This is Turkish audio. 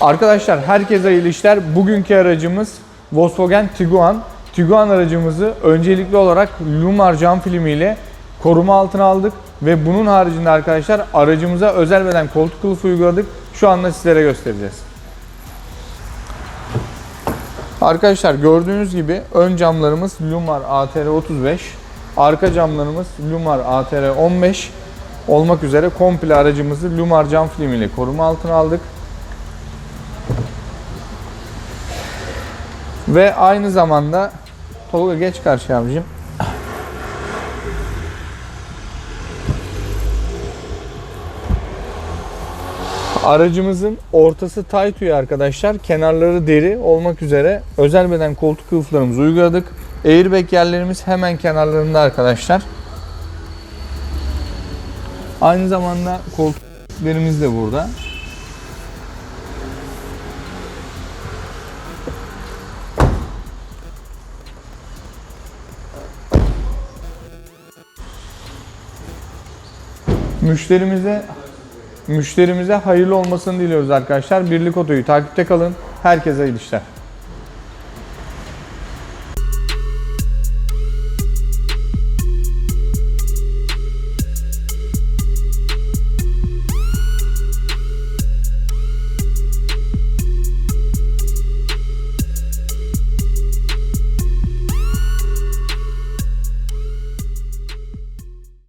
Arkadaşlar herkese hayırlı işler. Bugünkü aracımız Volkswagen Tiguan. Tiguan aracımızı öncelikli olarak Lumar cam filmiyle koruma altına aldık ve bunun haricinde arkadaşlar aracımıza özel beden koltuk kılıfı uyguladık. Şu anda sizlere göstereceğiz. Arkadaşlar gördüğünüz gibi ön camlarımız Lumar ATR 35, arka camlarımız Lumar ATR 15 olmak üzere komple aracımızı Lumar cam filmiyle koruma altına aldık. Ve aynı zamanda Tolga geç karşıya abicim. Aracımızın ortası tay tüy arkadaşlar. Kenarları deri olmak üzere özel beden koltuk kılıflarımızı uyguladık. Airbag yerlerimiz hemen kenarlarında arkadaşlar. Aynı zamanda koltuklarımız de burada. Müşterimize müşterimize hayırlı olmasını diliyoruz arkadaşlar. Birlik Oto'yu takipte kalın. Herkese iyi işler.